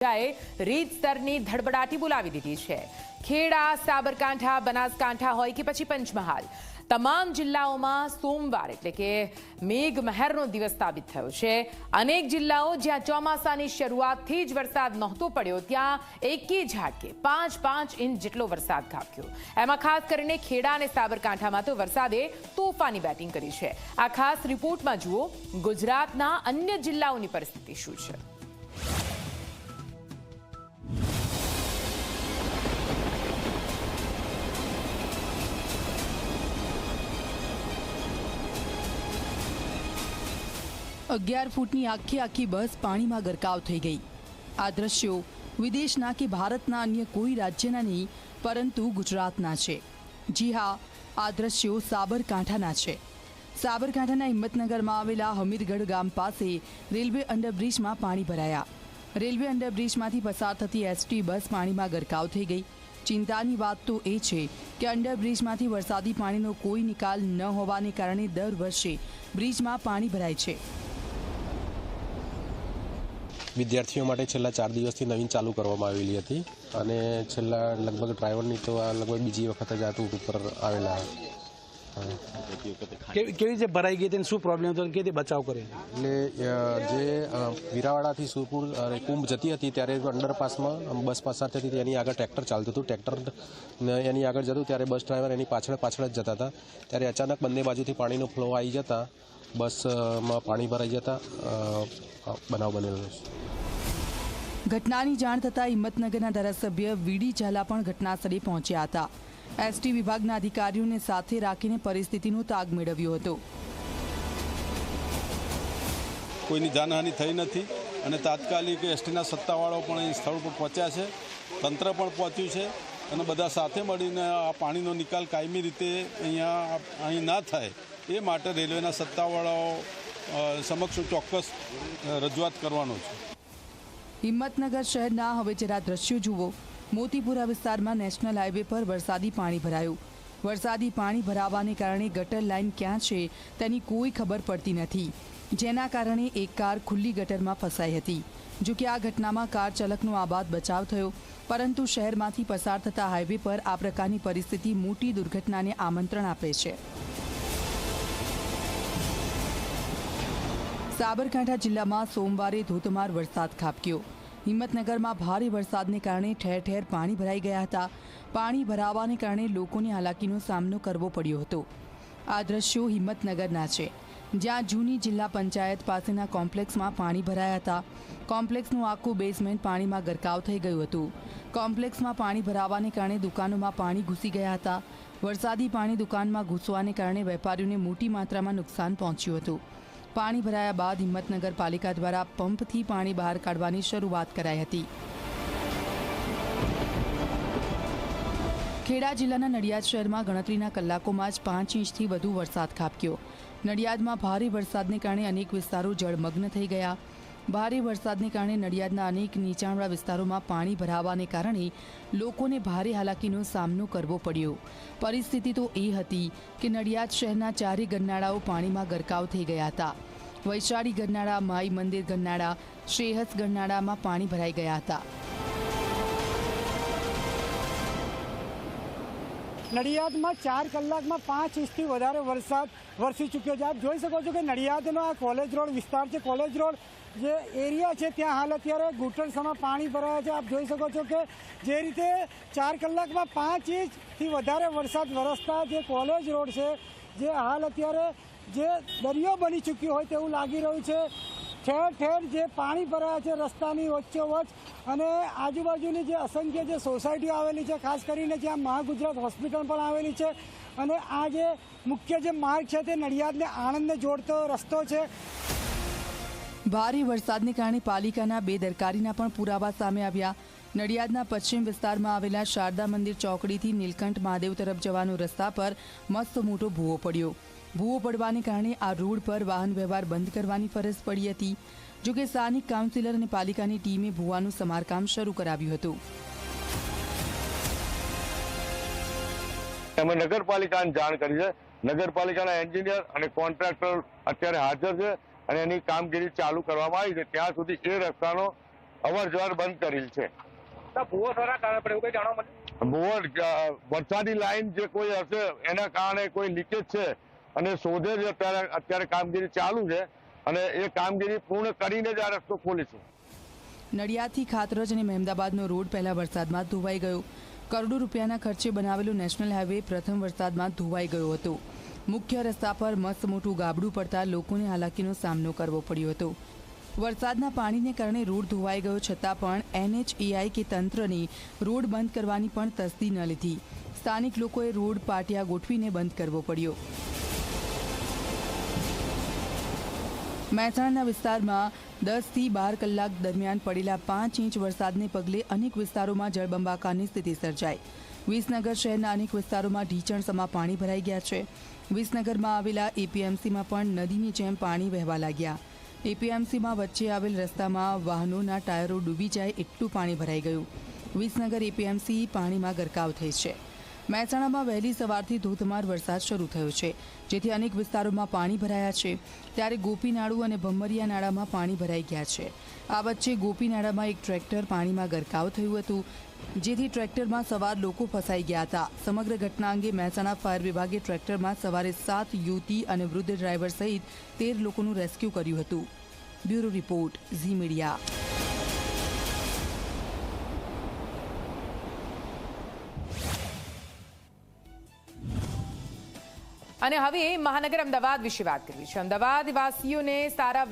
રીત સ્તરની ધડબડાટી બોલાવી દીધી છે. ખેડા, સાબરકાંઠા, બનાસકાંઠા હોય કે પછી પંચમહાલ. તમામ જિલ્લાઓમાં સોમવાર એટલે કે મેઘ મહેરનો દિવસ સાબિત થયો છે. અનેક જિલ્લાઓ જ્યાં ચોમાસાની શરૂઆતથી જ વરસાદ નહોતો પડ્યો, ત્યાં એકે ઝાટકે પાંચ પાંચ ઇંચ જેટલો વરસાદ ખાબક્યો. એમાં ખાસ કરીને ખેડા અને સાબરકાંઠામાં તો વરસાદે તોફાની બેટિંગ કરી છે. આ ખાસ રિપોર્ટમાં જુઓ, ગુજરાતના અન્ય જિલ્લાઓની પરિસ્થિતિ શું છે? અગિયાર ફૂટની આખી આખી બસ પાણીમાં ગરકાવ થઈ ગઈ. આ દ્રશ્યો વિદેશના કે ભારતના અન્ય કોઈ રાજ્યના નહીં, પરંતુ ગુજરાતના છે. જી હા, આ દ્રશ્યો સાબરકાંઠાના છે. સાબરકાંઠાના હિંમતનગરમાં આવેલા હમીરગઢ ગામ પાસે રેલવે અંડરબ્રિજમાં પાણી ભરાયા. રેલવે અંડરબ્રિજમાંથી પસાર થતી એસટી બસ પાણીમાં ગરકાવ થઈ ગઈ. ચિંતાની વાત તો એ છે કે અંડરબ્રિજમાંથી વરસાદી પાણીનો કોઈ નિકાલ ન હોવાને કારણે દર વર્ષે બ્રિજમાં પાણી ભરાય છે. વિદ્યાર્થીઓ માટે છેલ્લા ચાર દિવસથી નવીન ચાલુ કરવામાં આવેલી હતી અને છેલ્લા લગભગ ડ્રાઈવરની તો આ લગભગ બીજી વખત જ આ ટૂર ઉપર આવેલા. કેવી રીતે ભરાઈ ગઈ હતી અને શું પ્રોબ્લેમ હતો કેવી રીતે બચાવ કરે એટલે જે વીરાવાડાથી સુરપુર કુંભ જતી હતી ત્યારે અંડરપાસમાં બસ પસાર થતી હતી એની આગળ ટ્રેક્ટર ચાલતું હતું. ટ્રેક્ટર એની આગળ જતું ત્યારે બસ ડ્રાઈવર એની પાછળ પાછળ જ જતા હતા. ત્યારે અચાનક બંને બાજુથી પાણીનો ફ્લો આવી જતા બસમાં પાણી ભરાઈ જતા બનાવ બનેલો છે. ઘટનાની જાણ થતાં હિંમતનગરના ધારાસભ્ય વીડી ઝાલા પણ ઘટનાસ્થળે પહોંચ્યા હતા. એસટી વિભાગના અધિકારીઓને સાથે રાખીને પરિસ્થિતિનો તાગ મેળવ્યો હતો. કોઈની જાનહાનિ થઈ નથી અને તાત્કાલિક એસટીના સત્તાવાળાઓ પણ અહીં સ્થળ પર પહોંચ્યા છે. તંત્ર પણ પહોંચ્યું છે. અને બધા સાથે મળીને આ પાણીનો નિકાલ કાયમી રીતે અહીંયા અહીં ના થાય, એ માટે રેલવેના સત્તાવાળાઓ સમક્ષ ચોક્કસ રજૂઆત કરવાનો છે. હિંમતનગર શહેરના હવે જરા દ્રશ્યો જુઓ. મોતીપુરા વિસ્તારમાં નેશનલ હાઈવે પર વરસાદી પાણી ભરાયું. વરસાદી પાણી ભરાવાને કારણે ગટર લાઇન ક્યાં છે તેની કોઈ ખબર પડતી નથી. જેના કારણે એક કાર ખુલ્લી ગટરમાં ફસાઈ હતી. જો કે આ ઘટનામાં કાર ચાલકનો આબાદ બચાવ થયો, પરંતુ શહેરમાંથી પસાર થતા હાઈવે પર આ પ્રકારની પરિસ્થિતિ મોટી દુર્ઘટનાને આમંત્રણ આપે છે. સાબરકાંઠા જિલ્લામાં સોમવારે ધોધમાર વરસાદ ખાબક્યો. હિંમતનગરમાં ભારે વરસાદને કારણે ઠેર ઠેર પાણી ભરાઈ ગયા હતા. પાણી ભરાવાને કારણે લોકોને હાલાકીનો સામનો કરવો પડ્યો હતો. આ દ્રશ્યો હિંમતનગરના છે. જ્યાં જૂની જિલ્લા પંચાયત પાસેના કોમ્પ્લેક્સમાં પાણી ભરાયા હતા. કોમ્પ્લેક્સનું આખું બેઝમેન્ટ પાણીમાં ગરકાવ થઈ ગયું હતું. કોમ્પ્લેક્સમાં પાણી ભરાવાને કારણે દુકાનોમાં પાણી ઘૂસી ગયા હતા. વરસાદી પાણી દુકાનમાં ઘૂસવાને કારણે વેપારીઓને મોટી માત્રામાં નુકસાન પહોંચ્યું હતું. પાણી ભરાયા બાદ હિંમતનગર પાલિકા દ્વારા પંપથી પાણી બહાર કાઢવાની શરૂઆત કરાઈ હતી. ખેડા જિલ્લાના નડિયાદ શહેરમાં ગણતરીના કલાકોમાં જ પાંચ ઇંચથી વધુ વરસાદ ખાબક્યો. નડિયાદમાં ભારે વરસાદને કારણે અનેક વિસ્તારો જળમગ્ન થઈ ગયા. ભારે વરસાદને કારણે નડિયાદના અનેક નીચાણવાળા વિસ્તારોમાં પાણી ભરાવાને કારણે લોકોને ભારે હાલાકીનો સામનો કરવો પડ્યો. પરિસ્થિતિ તો એ હતી કે નડિયાદ શહેરના ચારે ગરનાળાઓ પાણીમાં ગરકાવ થઈ ગયા હતા. વૈશાળી ગરનાળા, માઈ મંદિર ગરનાળા, શ્રેહસ ગરનાળામાં પાણી ભરાઈ ગયા હતા. નડિયાદમાં ચાર કલાકમાં પાંચ ઇંચથી વધારે વરસાદ વરસી ચૂક્યો છે. આપ જોઈ શકો છો કે નડિયાદનો આ કોલેજ રોડ, વિસ્તાર છે કોલેજ રોડ, જે એરિયા છે ત્યાં હાલ અત્યારે ઘૂંટણસમાં પાણી ભરાયા છે. આપ જોઈ શકો છો કે જે રીતે ચાર કલાકમાં પાંચ ઇંચથી વધારે વરસાદ વરસતા જે કોલેજ રોડ છે, જે હાલ અત્યારે જે દરિયો બની ચૂક્યો હોય તેવું લાગી રહ્યું છે. ઠેર ઠેર જે પાણી ભરાયા છે રસ્તાની વચ્ચોવચ્ચ અને આજુબાજુની જે અસંખ્ય જે સોસાયટીઓ આવેલી છે, ખાસ કરીને જ્યાં મહાગુજરાત હોસ્પિટલ પણ આવેલી છે અને આ જે મુખ્ય જે માર્ગ છે તે નડિયાદને આણંદને જોડતો રસ્તો છે. ભારે વરસાદને કારણે પાલિકાના બેદરકારીના પણ પુરાવા સામે આવ્યા. નડિયાદના પશ્ચિમ વિસ્તારમાં આવેલા શારદા મંદિર ચોકડીથી નીલકંઠ મહાદેવ તરફ જવાનો રસ્તા પર મસ્ત મોટો ભૂવો પડ્યો. ભૂવો પડવાને કારણે આ રોડ પર વાહન વ્યવહાર બંધ કરવાની ફરજ પડી હતી. જોકે સ્થાનિક કાઉન્સિલર અને પાલિકાની ટીમે ભૂવાનું સમારકામ શરૂ કરાવ્યું હતું. અમે નગરપાલિકાને જાણ કરી છે. નગરપાલિકાના એન્જિનિયર અને કોન્ટ્રાક્ટર અત્યારે હાજર છે અને એની કામગીરી ચાલુ કરવામાં આવી છે. ત્યાં સુધી એ રસ્તાનો અવર જવર બંધ કરેલ છે. ભૂવો કારણે એવું કઈ બોર વરસાદી લાઈન જે કોઈ હશે એના કારણે કોઈ લીકેજ છે. અને શોધે જ અત્યારે અત્યારે કામગીરી ચાલુ છે. અને એ કામગીરી પૂર્ણ કરીને જ આ રસ્તો ખોલીશું. નડિયાદથી ખાતરજ અને મહેમદાબાદનો રોડ પહેલા વરસાદમાં ધોવાઈ ગયો. કરોડો રૂપિયાના ખર્ચે બનાવેલો નેશનલ હાઈવે પ્રથમ વરસાદમાં ધોવાઈ ગયો હતો. મુખ્ય રસ્તા પર મસ્ત મોટું ગાબડું પડતા લોકોને હાલાકીનો સામનો કરવો પડ્યો હતો. વરસાદના પાણીને કારણે રોડ ધોવાઈ ગયો છતાં પણ એનએચઈઆઈ કે તંત્રની રોડ બંધ કરવાની પણ તસ્દી ન લીધી. સ્થાનિક લોકોએ રોડ પાટિયા ગોઠવીને બંધ કરવો પડ્યો. મહેસાણાના વિસ્તારમાં દસથી બાર કલાક દરમિયાન પડેલા પાંચ ઇંચ વરસાદને પગલે અનેક વિસ્તારોમાં જળબંબાકારની સ્થિતિ સર્જાઈ. વિસનગર શહેરના અનેક વિસ્તારોમાં ઢીચણસમાં પાણી ભરાઈ ગયા છે. વિસનગરમાં આવેલા એપીએમસીમાં પણ નદીની જેમ પાણી વહેવા લાગ્યા. એપીએમસીમાં વચ્ચે આવેલ રસ્તામાં વાહનોના ટાયરો ડૂબી જાય એટલું પાણી ભરાઈ ગયું. વિસનગર એપીએમસી પાણીમાં ગરકાવ થઈ છે. મહેસાણામાં વહેલી સવારથી ધોધમાર વરસાદ શરૂ થયો છે, જેથી અનેક વિસ્તારોમાં પાણી ભરાયા છે. ત્યારે ગોપીનાળુ અને ભમરિયા નાળામાં પાણી ભરાઈ ગયા છે. આ વચ્ચે ગોપીનાળામાં એક ટ્રેક્ટર પાણીમાં ગરકાવ થયું હતું, જેથી ટ્રેક્ટરમાં સવાર લોકો ફસાઈ ગયા હતા. સમગ્ર ઘટના અંગે મહેસાણા ફાયર વિભાગે ટ્રેક્ટરમાં સવારે સાત યુવતી અને વૃદ્ધ ડ્રાઈવર સહિત તેર લોકોનું રેસ્ક્યુ કર્યું હતું. Bureau report, Zee Media. અને હવે મહાનગર અમદાવાદ વિશે વાત કરવી છે. અમદાવાદ વાસીઓને સારા